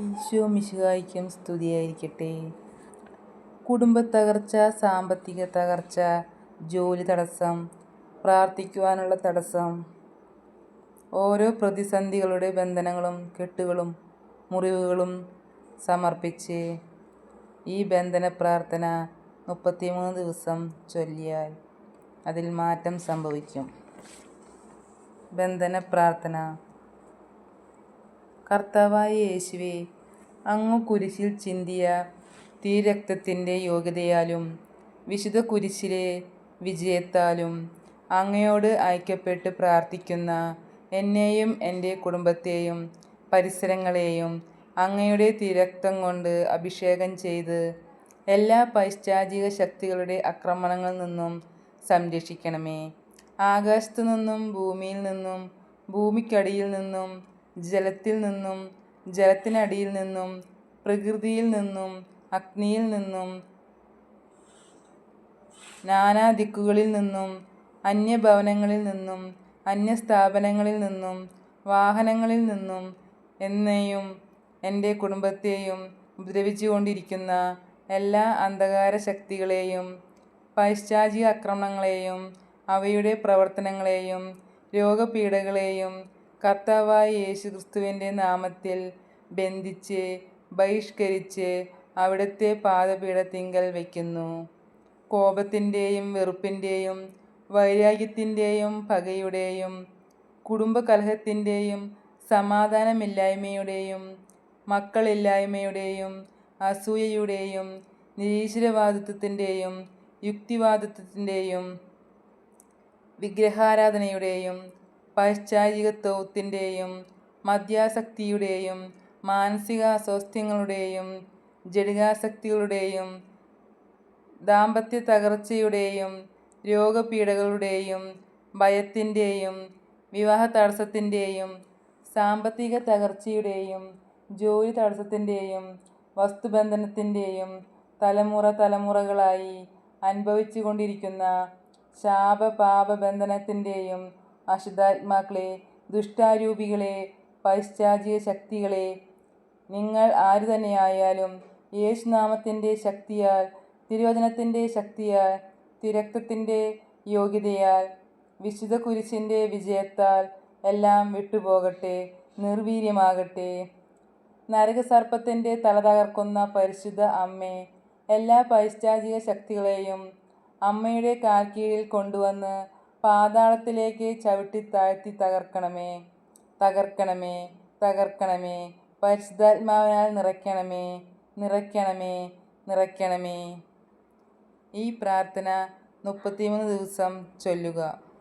ഈശോ മിശുഹായിക്കും സ്തുതിയായിരിക്കട്ടെ. കുടുംബത്തകർച്ച സാമ്പത്തിക തകർച്ച ജോലി തടസ്സം പ്രാർത്ഥിക്കുവാനുള്ള തടസ്സം ഓരോ പ്രതിസന്ധികളുടെ ബന്ധനങ്ങളും കെട്ടുകളും മുറിവുകളും സമർപ്പിച്ച് ഈ ബന്ധന പ്രാർത്ഥന മുപ്പത്തിമൂന്ന് ദിവസം ചൊല്ലിയാൽ അതിൽ മാറ്റം സംഭവിക്കും. ബന്ധന പ്രാർത്ഥന കർത്താവായ യേശുവേ അങ്ങു കുരിശിൽ ചിന്തിയ തീരക്തത്തിന്റെ യോഗ്യതയാലും വിശുദ്ധ കുരിശിലെ വിജയത്താലും അങ്ങയോട് ഐക്യപ്പെട്ട് പ്രാർത്ഥിക്കുന്ന എന്നെയും എന്റെ കുടുംബത്തെയും പരിസരങ്ങളെയും അങ്ങയുടെ തിരക്തം കൊണ്ട് അഭിഷേകം ചെയ്ത് എല്ലാ പൈശാചിക ശക്തികളുടെ ആക്രമണങ്ങളിൽ നിന്നും സംരക്ഷിക്കണമേ. ആകാശത്തു നിന്നും ഭൂമിയിൽ നിന്നും ഭൂമിക്കടിയിൽ നിന്നും ജലത്തിൽ നിന്നും ജലത്തിനടിയിൽ നിന്നും പ്രകൃതിയിൽ നിന്നും അഗ്നിയിൽ നിന്നും നാനാദിക്കുകളിൽ നിന്നും അന്യഭവനങ്ങളിൽ നിന്നും അന്യസ്ഥാപനങ്ങളിൽ നിന്നും വാഹനങ്ങളിൽ നിന്നും എന്നെയും എന്റെ കുടുംബത്തെയും ഉപദ്രവിച്ചുകൊണ്ടിരിക്കുന്ന എല്ലാ അന്ധകാര ശക്തികളെയും പൈശാചിക ആക്രമണങ്ങളെയും അവയുടെ പ്രവർത്തനങ്ങളെയും രോഗപീഠകളെയും കർത്താവായ യേശുക്രിസ്തുവിന്റെ നാമത്തിൽ ബന്ധിച്ച് ബഹിഷ്കരിച്ച് അവിടുത്തെ പാദപീഠത്തിങ്കൽ വയ്ക്കുന്നു. കോപത്തിന്റെയും വെറുപ്പിന്റെയും വൈരാഗ്യത്തിന്റെയും പകയുടെയും കുടുംബകലഹത്തിന്റെയും സമാധാനമില്ലായ്മയുടെയും മക്കളില്ലായ്മയുടെയും അസൂയയുടെയും നിരീശ്വരവാദിത്വത്തിന്റെയും യുക്തിവാദിത്വത്തിന്റെയും വിഗ്രഹാരാധനയുടെയും പൈശാചികത്വത്തിന്റെയും മദ്യാസക്തിയുടെയും മാനസിക ജടികാസക്തികളുടെയും ദാമ്പത്യ തകർച്ചയുടെയും രോഗപീഠകളുടെയും ഭയത്തിന്റെയും വിവാഹ തടസ്സത്തിന്റെയും സാമ്പത്തിക തകർച്ചയുടെയും ജോലി തടസ്സത്തിന്റെയും വസ്തുബന്ധനത്തിന്റെയും തലമുറ തലമുറകളായി അനുഭവിച്ചു കൊണ്ടിരിക്കുന്ന ശാപപാപബന്ധനത്തിന്റെയും അശുദ്ധാത്മാക്കളെ ദുഷ്ടാരൂപികളെ പൈശാചിക ശക്തികളെ നിങ്ങൾ ആരു തന്നെയായാലും യേശുനാമത്തിന്റെ ശക്തിയാൽ തിരുവചനത്തിന്റെ ശക്തിയാൽ തിരക്തത്തിന്റെ യോഗ്യതയാൽ വിശുദ്ധ കുരിശിന്റെ വിജയത്താൽ എല്ലാം വിട്ടുപോകട്ടെ നിർവീര്യമാകട്ടെ. നരകസർപ്പത്തിന്റെ തല തകർക്കുന്ന പരിശുദ്ധ അമ്മേ എല്ലാ പൈശാചിക ശക്തികളെയും അമ്മയുടെ കാൽക്കീഴിൽ കൊണ്ടുവന്ന് പാതാളത്തിലേക്ക് ചവിട്ടി താഴ്ത്തി തകർക്കണമേ. തകർക്കണമേ. തകർക്കണമേ. പരിശുദ്ധാത്മാവിനാൽ നിറയ്ക്കണമേ. നിറയ്ക്കണമേ. നിറയ്ക്കണമേ. ഈ പ്രാർത്ഥന മുപ്പത്തിമൂന്ന് ദിവസം ചൊല്ലുക.